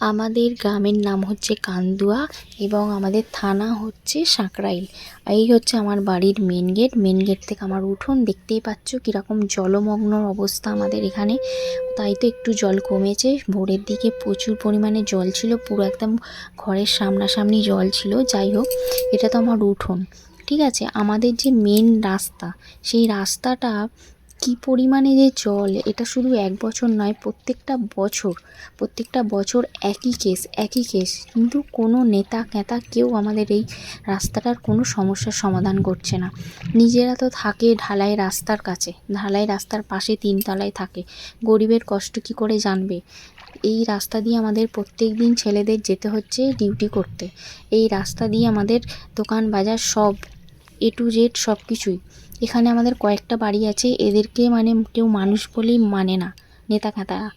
আমাদের গ্রামের নাম হচ্ছে কান্দুয়া এবং আমাদের থানা হচ্ছে সাঁকরাইল এই হচ্ছে আমার বাড়ির মেন গেট মেন গেট থেকে আমার উঠোন। দেখতেই পাচ্ছ কীরকম জলমগ্ন অবস্থা আমাদের এখানে। তাই তো একটু জল কমেছে। ভোরের দিকে প্রচুর পরিমাণে জল ছিল। পুরো একদম ঘরের সামনাসামনি জল ছিল। যাই হোক, এটা তো আমার উঠোন। ঠিক আছে? আমাদের যে মেন রাস্তা, সেই রাস্তাটা কী পরিমাণে যে জল এটা শুধু এক বছর নয়, প্রত্যেকটা বছর প্রত্যেকটা বছর একই কেস একই কেস কিন্তু কোনো নেতা ক্যাতা কেউ আমাদের এই রাস্তাটার কোনো সমস্যার সমাধান করছে না। নিজেরা তো থাকে ঢালাই রাস্তার কাছে, ঢালাই রাস্তার পাশে তিনতলায় থাকে। গরিবের কষ্ট কী করে জানবে? এই রাস্তা দিয়ে আমাদের প্রত্যেক দিন ছেলেদের যেতে হচ্ছে ডিউটি করতে। এই রাস্তা দিয়ে আমাদের দোকান বাজার সব এ টু জেড সব কিছুই এখানে আমাদের কয়েকটা বাড়ি আছে, এদেরকে মানে কেউ মানুষ বলেই মানে না, নেতা খেতারা।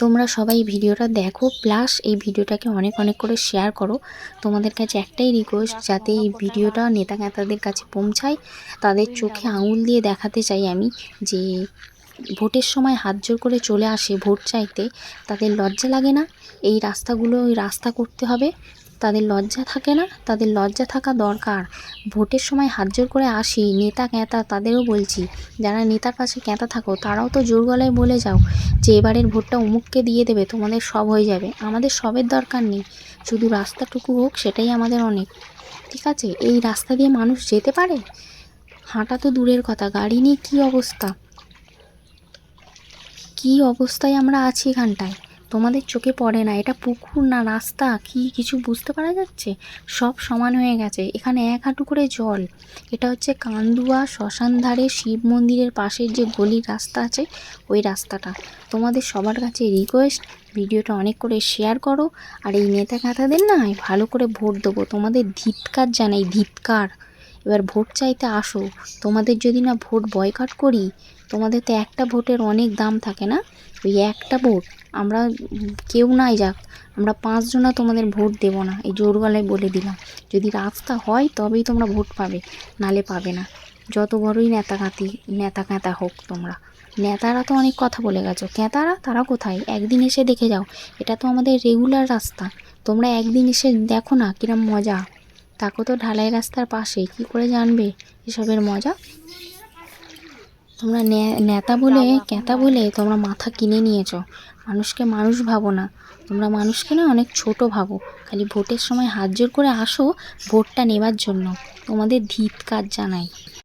তোমরা সবাই ভিডিওটা দেখো প্লাস এই ভিডিওটাকে অনেক অনেক করে শেয়ার করো। তোমাদের কাছে একটাই রিকোয়েস্ট যাতে এই ভিডিওটা নেতা নেতাদের কাছে পৌঁছায়, তাদের চোখে আঙুল দিয়ে দেখাতে চাই আমি যে ভোটের সময় হাত জোর করে চলে আসে ভোট চাইতে, তাদের লজ্জা লাগে না? এই রাস্তাগুলো রাস্তা করতে হবে। তাদের লজ্জা থাকে না? তাদের লজ্জা থাকা দরকার। ভোটের সময় হাত জোর করে আসি, নেতা ক্যাঁতা তাদেরও বলছি। যারা নেতার পাশে ক্যাঁতা থাকো, তারাও তো জোর গলায় বলে যাও যে এবারের ভোটটা অমুককে দিয়ে দেবে, তোমাদের সব হয়ে যাবে। আমাদের সবের দরকার নেই। শুধু রাস্তাটুকু হোক, সেটাই আমাদের অনেক। ঠিক আছে, এই রাস্তা দিয়ে মানুষ যেতে পারে? হাঁটা তো দূরের কথা, গাড়ি নিয়ে কী অবস্থা? কী অবস্থায় আমরা আছি এখানটায়? তোমাদের চোখে পড়ে না, এটা পুকুর না রাস্তা, কি কিছু বুঝতে পারা যাচ্ছে? সব সমান হয়ে গেছে, এখানে এক হাঁটু করে জল। এটা হচ্ছে কান্দুয়া শ্মশান ধারে শিব মন্দিরের পাশের যে গলির রাস্তা আছে, ওই রাস্তাটা। তোমাদের সবার কাছে রিকোয়েস্ট ভিডিওটা অনেক করে শেয়ার করো, আর এই নেতা কাঁথাদের না, ভালো করে ভোট দেবো। তোমাদের ধিৎকার জানাই, ধিৎকার। এবার ভোট চাইতে আসো। তোমাদের যদি না ভোট বয়কট করি, তোমাদের তো একটা ভোটের অনেক দাম থাকে না? ওই একটা ভোট, আমরা কেউ নাই যাক। আমরা পাঁচজনা তোমাদের ভোট দেব না, এই জোর গলায় বলে দিলাম। যদি রাস্তা হয়, তবেই তোমরা ভোট পাবে, নালে পাবে না। যত বড়ই নেতা কাঁতি নেতা ক্যাঁতা হোক তোমরা। নেতারা তো অনেক কথা বলে গেছো। ক্যাঁতারা তারা কোথায়? একদিন এসে দেখে যাও। এটা তো আমাদের রেগুলার রাস্তা। তোমরা একদিন এসে দেখো না কিরম মজা। তাকে তো ঢালাই রাস্তার পাশে কি করে জানবে এসবের মজা? তোমরা নেতা বলে ক্যাতা বলে তোমরা মাথা কিনে নিয়েছ। মানুষকে মানুষ ভাবো না। তোমরা মানুষকে না অনেক ছোট ভাবো। খালি ভোটের সময় হাত জোর করে আসো ভোটটা নেবার জন্য। তোমাদের ধিৎকার জানাই।